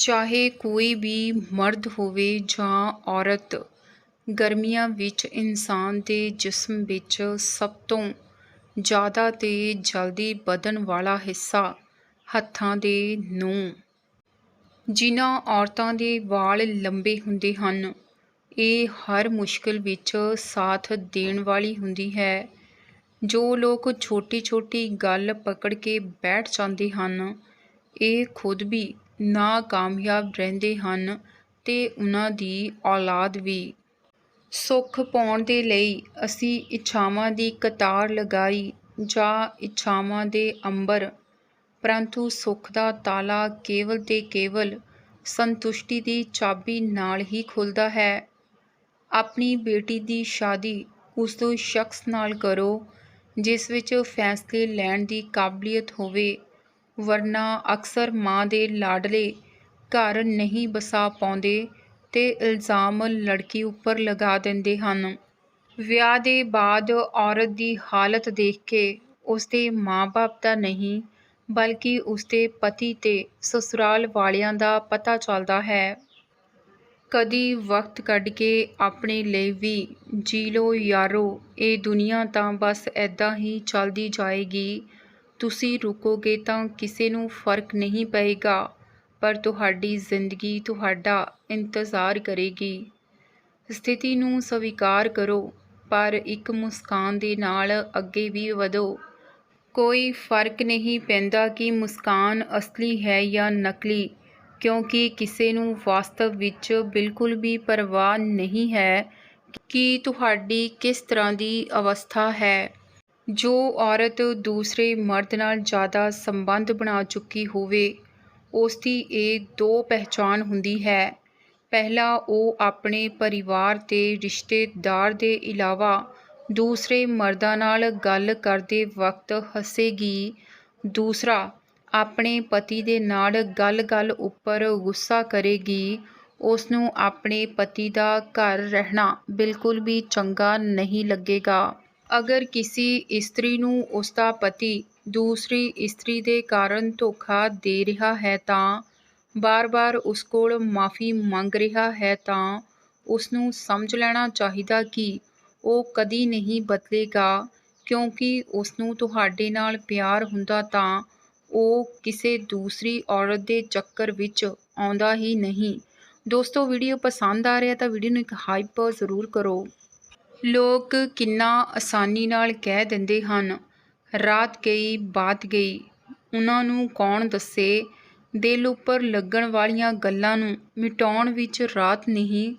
ਚਾਹੇ ਕੋਈ ਵੀ ਮਰਦ ਹੋਵੇ ਜਾਂ ਔਰਤ, ਗਰਮੀਆਂ ਵਿੱਚ ਇਨਸਾਨ ਦੇ ਜਿਸਮ ਵਿੱਚ ਸਭ ਤੋਂ ਜ਼ਿਆਦਾ ਤੇ ਜਲਦੀ ਵਧਣ ਵਾਲਾ ਹਿੱਸਾ ਹੱਥਾਂ ਦੇ ਨੂੰ। ਜਿਨ੍ਹਾਂ ਔਰਤਾਂ ਦੇ ਵਾਲ ਲੰਬੇ ਹੁੰਦੇ ਹਨ, ਇਹ ਹਰ ਮੁਸ਼ਕਲ ਵਿੱਚ ਸਾਥ ਦੇਣ ਵਾਲੀ ਹੁੰਦੀ ਹੈ। ਜੋ ਲੋਕ ਛੋਟੀ ਛੋਟੀ ਗੱਲ ਪਕੜ ਕੇ ਬੈਠ ਜਾਂਦੇ ਹਨ, ਇਹ ਖੁਦ ਵੀ ਨਾਕਾਮਯਾਬ ਰਹਿੰਦੇ ਹਨ ਤੇ ਉਹਨਾਂ ਦੀ ਔਲਾਦ ਵੀ। ਸੁੱਖ ਪਾਉਣ ਦੇ ਲਈ ਅਸੀਂ ਇੱਛਾਵਾਂ ਦੀ ਕਤਾਰ ਲਗਾਈ ਜਾਂ ਇੱਛਾਵਾਂ ਦੇ ਅੰਬਰ। ਪਰੰਤੂ ਸੁੱਖ ਦਾ ਤਾਲਾ ਕੇਵਲ ਤੇ ਕੇਵਲ ਸੰਤੁਸ਼ਟੀ ਦੀ ਚਾਬੀ ਨਾਲ ਹੀ ਖੁੱਲਦਾ ਹੈ। ਆਪਣੀ ਬੇਟੀ ਦੀ ਸ਼ਾਦੀ ਉਸ ਸ਼ਖਸ ਨਾਲ ਕਰੋ, ਜਿਸ ਵਿੱਚ ਫੈਸਲੇ ਲੈਣ ਦੀ ਕਾਬਲੀਅਤ ਹੋਵੇ। ਵਰਨਾ ਅਕਸਰ ਮਾਂ ਦੇ ਲਾਡਲੇ ਘਰ ਨਹੀਂ ਬਸਾ ਪਾਉਂਦੇ ਤੇ ਇਲਜ਼ਾਮ ਲੜਕੀ ਉੱਪਰ ਲਗਾ ਦਿੰਦੇ ਹਨ। ਵਿਆਹ ਦੇ ਬਾਅਦ ਔਰਤ ਦੀ ਹਾਲਤ ਦੇਖ ਕੇ ਉਸਦੇ ਮਾਂ-ਬਾਪ ਦਾ ਨਹੀਂ, ਬਲਕਿ ਉਸਦੇ ਪਤੀ ਤੇ ਸਸੁਰਾਲ ਵਾਲਿਆਂ ਦਾ ਪਤਾ ਚੱਲਦਾ ਹੈ। ਕਦੀ ਵਕਤ ਕੱਢ ਕੇ ਆਪਣੇ ਲਈ ਵੀ ਜੀ ਲਓ ਯਾਰੋ, ਇਹ ਦੁਨੀਆ ਤਾਂ ਬਸ ਏਦਾਂ ਹੀ ਚੱਲਦੀ ਜਾਏਗੀ। ਤੁਸੀਂ ਰੁਕੋਗੇ ਤਾਂ ਕਿਸੇ ਨੂੰ ਫ਼ਰਕ ਨਹੀਂ ਪਏਗਾ, ਪਰ ਤੁਹਾਡੀ ਜ਼ਿੰਦਗੀ ਤੁਹਾਡਾ ਇੰਤਜ਼ਾਰ ਕਰੇਗੀ। ਸਥਿਤੀ ਨੂੰ ਸਵੀਕਾਰ ਕਰੋ, ਪਰ ਇੱਕ ਮੁਸਕਾਨ ਦੇ ਨਾਲ ਅੱਗੇ ਵੀ ਵਧੋ। ਕੋਈ ਫ਼ਰਕ ਨਹੀਂ ਪੈਂਦਾ ਕਿ ਮੁਸਕਾਨ ਅਸਲੀ ਹੈ ਜਾਂ ਨਕਲੀ, ਕਿਉਂਕਿ ਕਿਸੇ ਨੂੰ ਵਾਸਤਵ ਵਿੱਚ ਬਿਲਕੁਲ ਵੀ ਪਰਵਾਹ ਨਹੀਂ ਹੈ ਕਿ ਤੁਹਾਡੀ ਕਿਸ ਤਰ੍ਹਾਂ ਦੀ ਅਵਸਥਾ ਹੈ। ਜੋ ਔਰਤ ਦੂਸਰੇ ਮਰਦ ਨਾਲ ਜ਼ਿਆਦਾ ਸੰਬੰਧ ਬਣਾ ਚੁੱਕੀ ਹੋਵੇ ਉਸ ਦੀ ਇਹ ਦੋ ਪਹਿਚਾਨ ਹੁੰਦੀ ਹੈ। ਪਹਿਲਾ, ਉਹ ਆਪਣੇ ਪਰਿਵਾਰ ਤੇ ਰਿਸ਼ਤੇਦਾਰ ਦੇ ਇਲਾਵਾ ਦੂਸਰੇ ਮਰਦਾਂ ਨਾਲ ਗੱਲ ਕਰਦੇ ਵਕਤ ਹੱਸੇਗੀ। ਦੂਸਰਾ, ਆਪਣੇ ਪਤੀ ਦੇ ਨਾਲ ਗੱਲ-ਗੱਲ ਉੱਪਰ ਗੁੱਸਾ ਕਰੇਗੀ। ਉਸ ਨੂੰ ਆਪਣੇ ਪਤੀ ਦਾ ਘਰ ਰਹਿਣਾ ਬਿਲਕੁਲ ਵੀ ਚੰਗਾ ਨਹੀਂ ਲੱਗੇਗਾ। ਅਗਰ ਕਿਸੇ ਇਸਤਰੀ ਨੂੰ ਉਸਦਾ ਪਤੀ ਦੂਸਰੀ ਇਸਤਰੀ ਦੇ ਕਾਰਨ ਧੋਖਾ ਦੇ ਰਿਹਾ ਹੈ ਤਾਂ ਬਾਰ-ਬਾਰ ਉਸ ਕੋਲ ਮਾਫੀ ਮੰਗ ਰਿਹਾ ਹੈ ਤਾਂ ਉਸਨੂੰ ਸਮਝ ਲੈਣਾ ਚਾਹੀਦਾ ਕਿ ਉਹ ਕਦੀ ਨਹੀਂ ਬਦਲੇਗਾ। ਕਿਉਂਕਿ ਉਸਨੂੰ ਤੁਹਾਡੇ ਨਾਲ ਪਿਆਰ ਹੁੰਦਾ ਤਾਂ ਉਹ ਕਿਸੇ ਦੂਸਰੀ ਔਰਤ ਦੇ ਚੱਕਰ ਵਿੱਚ ਆਉਂਦਾ ਹੀ ਨਹੀਂ। ਦੋਸਤੋ, ਵੀਡੀਓ ਪਸੰਦ ਆ ਰਿਹਾ ਤਾਂ ਵੀਡੀਓ ਨੂੰ ਇੱਕ ਹਾਈਪ ਜ਼ਰੂਰ ਕਰੋ। ਲੋਕ ਕਿੰਨਾ ਆਸਾਨੀ ਨਾਲ ਕਹਿ ਦਿੰਦੇ ਹਨ, ਰਾਤ ਗਈ, ਬਾਤ ਗਈ। ਉਹਨਾਂ ਨੂੰ ਕੌਣ ਦੱਸੇ? ਦਿਲ ਉੱਪਰ ਲੱਗਣ ਵਾਲੀਆਂ ਗੱਲਾਂ ਨੂੰ ਮਿਟਾਉਣ ਵਿੱਚ ਰਾਤ ਨਹੀਂ,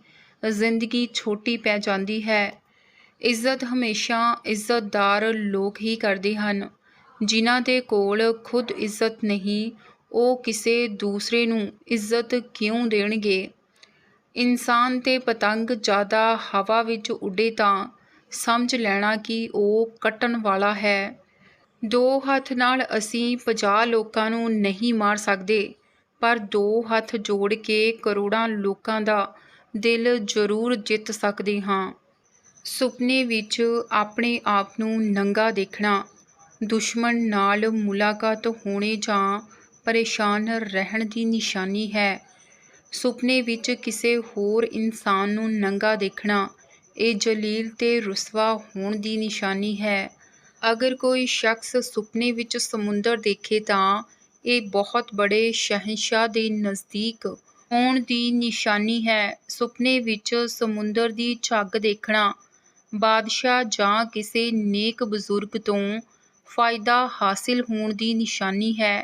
ਜ਼ਿੰਦਗੀ ਛੋਟੀ ਪੈ ਜਾਂਦੀ ਹੈ। ਇੱਜ਼ਤ ਹਮੇਸ਼ਾ ਇੱਜ਼ਤਦਾਰ ਲੋਕ ਹੀ ਕਰਦੇ ਹਨ। ਜਿਨ੍ਹਾਂ ਦੇ ਕੋਲ ਖੁਦ ਇੱਜ਼ਤ ਨਹੀਂ, ਉਹ ਕਿਸੇ ਦੂਸਰੇ ਨੂੰ ਇੱਜ਼ਤ ਕਿਉਂ ਦੇਣਗੇ? ਇਨਸਾਨ ਤੇ ਪਤੰਗ ਜ਼ਿਆਦਾ ਹਵਾ ਵਿੱਚ ਉੱਡੇ ਤਾਂ ਸਮਝ ਲੈਣਾ ਕਿ ਉਹ ਕੱਟਣ ਵਾਲਾ ਹੈ। ਦੋ ਹੱਥ ਨਾਲ ਅਸੀਂ 50 ਲੋਕਾਂ ਨੂੰ ਨਹੀਂ ਮਾਰ ਸਕਦੇ, ਪਰ ਦੋ ਹੱਥ ਜੋੜ ਕੇ ਕਰੋੜਾਂ ਲੋਕਾਂ ਦਾ ਦਿਲ ਜ਼ਰੂਰ ਜਿੱਤ ਸਕਦੇ ਹਾਂ। ਸੁਪਨੇ ਵਿੱਚ ਆਪਣੇ ਆਪ ਨੂੰ ਨੰਗਾ ਦੇਖਣਾ, ਦੁਸ਼ਮਣ ਨਾਲ ਮੁਲਾਕਾਤ ਹੋਣੇ ਜਾਂ ਪਰੇਸ਼ਾਨ ਰਹਿਣ ਦੀ ਨਿਸ਼ਾਨੀ ਹੈ। ਸੁਪਨੇ ਵਿੱਚ ਕਿਸੇ ਹੋਰ ਇਨਸਾਨ ਨੂੰ ਨੰਗਾ ਦੇਖਣਾ, ਇਹ ਜਲੀਲ ਤੇ ਰੁਸਵਾ ਹੋਣ ਦੀ ਨਿਸ਼ਾਨੀ ਹੈ। ਅਗਰ ਕੋਈ ਸ਼ਖਸ ਸੁਪਨੇ ਵਿੱਚ ਸਮੁੰਦਰ ਦੇਖੇ ਤਾਂ ਇਹ ਬਹੁਤ ਬੜੇ ਸ਼ਹਿਨशाह ਦੇ ਨਜ਼ਦੀਕ ਹੋਣ ਦੀ ਨਿਸ਼ਾਨੀ ਹੈ। ਸੁਪਨੇ ਵਿੱਚ ਸਮੁੰਦਰ ਦੀ ਝੱਗ ਦੇਖਣਾ, ਬਾਦਸ਼ਾਹ ਜਾਂ ਕਿਸੇ ਨੇਕ ਬਜ਼ੁਰਗ ਤੋਂ ਫਾਇਦਾ ਹਾਸਿਲ ਹੋਣ ਦੀ ਨਿਸ਼ਾਨੀ ਹੈ।